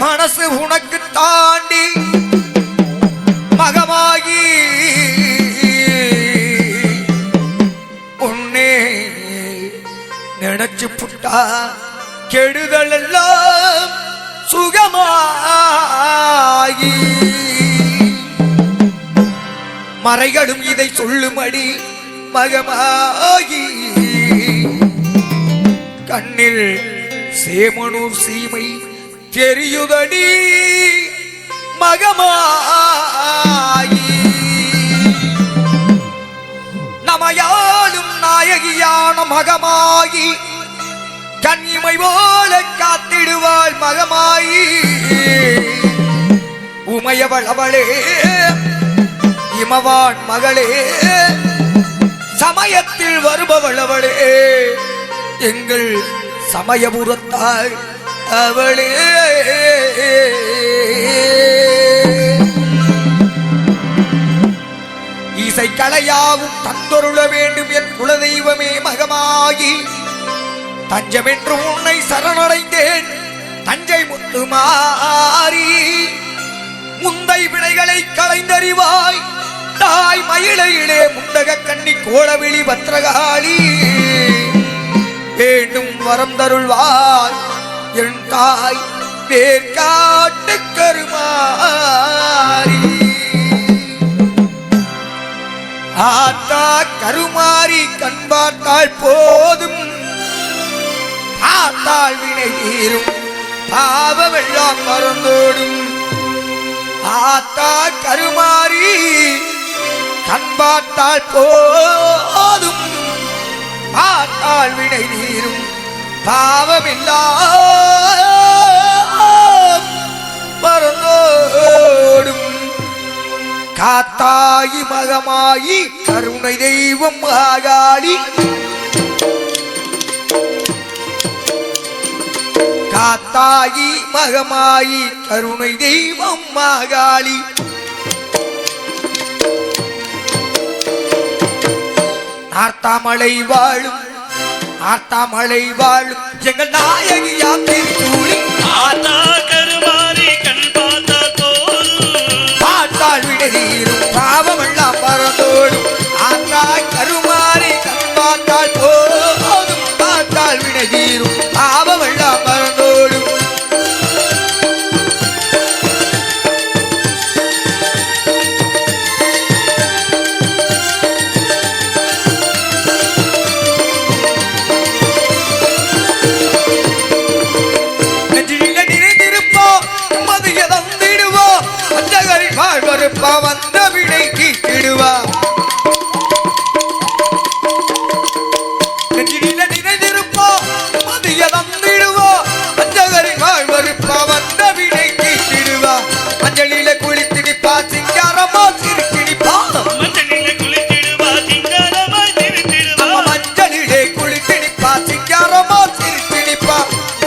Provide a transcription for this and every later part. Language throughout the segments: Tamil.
மனசு உனக்கு தாண்டி மகமாகி உன்னே நினைச்சு புட்டா கெடுதல் எல்லாம் சுகமாகி. மறைகளும் இதை சொல்லுமடி மகமாகி. கண்ணில் சேமனூர் சீமை தெரியுதடி மகமாயி நமையாலும் நாயகியான மகமாயி கண்ணிமை போல காத்திடுவாள் மகமாயி உமையவள் அவளே இமவான் மகளே சமயத்தில் வருபவள் அவளே எங்கள் சமயபுரத்தாய் அவளே. இசை கலையாவும் தந்தொருள வேண்டும் என் குலதெய்வமே மகமாகி தஞ்சமென்று உன்னை சரணடைந்தேன் தஞ்சை முத்துமாரி முந்தை வினைகளை களைந்தறிவாய் தாய் மயிலையிலே முண்டக கண்ணி கோளவிழி பத்திரகாளி. வேண்டும் வரம் தருள்வாய் என் தாய் வேர்காட்டு கருமாரி ஆத்தா கருமாரி கண் போதும். ஆத்தாள் வினை தீரும். பாவமெல்லாம் மறந்தோடும். ஆத்தா கருமாறி கண் போதும். பார்த்தால் வினை தீரும். பாவமில்லாம் மறந்தோடும். காத்தாயி மகமாயி கருணை தெய்வம் ஆகாளி காத்தாயி மகமாயி கருணை தெய்வம் மகாளி நார்த்தாமலை வாழும் நார்த்தாமலை வாழும் எங்கள் நாயகியாம் திருச்சூழி ஆத்தா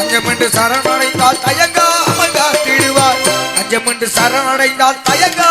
அஞ்சமென்று சரணடைந்தால் தயங்காமல் காத்திடுவார் அஞ்சமென்று சரணடைந்தால் தயங்கா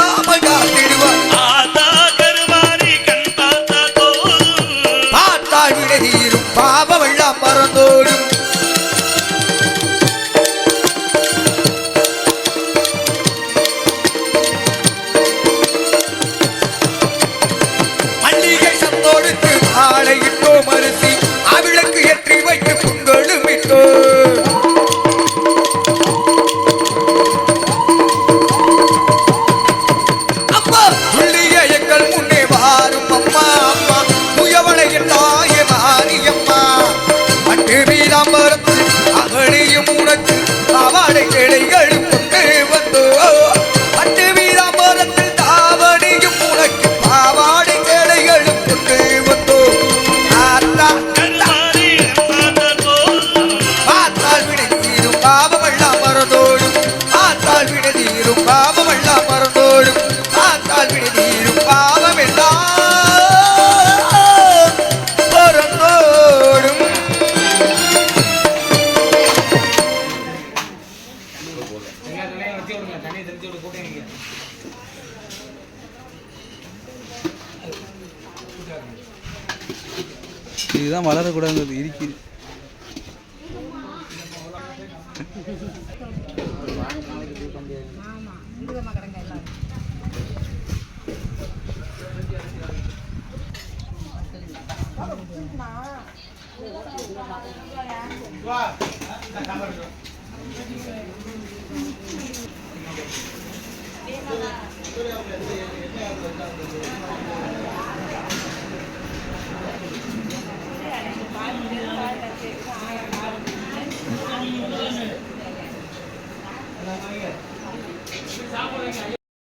ஓடும் காத்தால் விடுதீரும் பாவம் மறந்தோடும் இதுதான் முருகம்மா கடங்க எல்லாரும் என்ன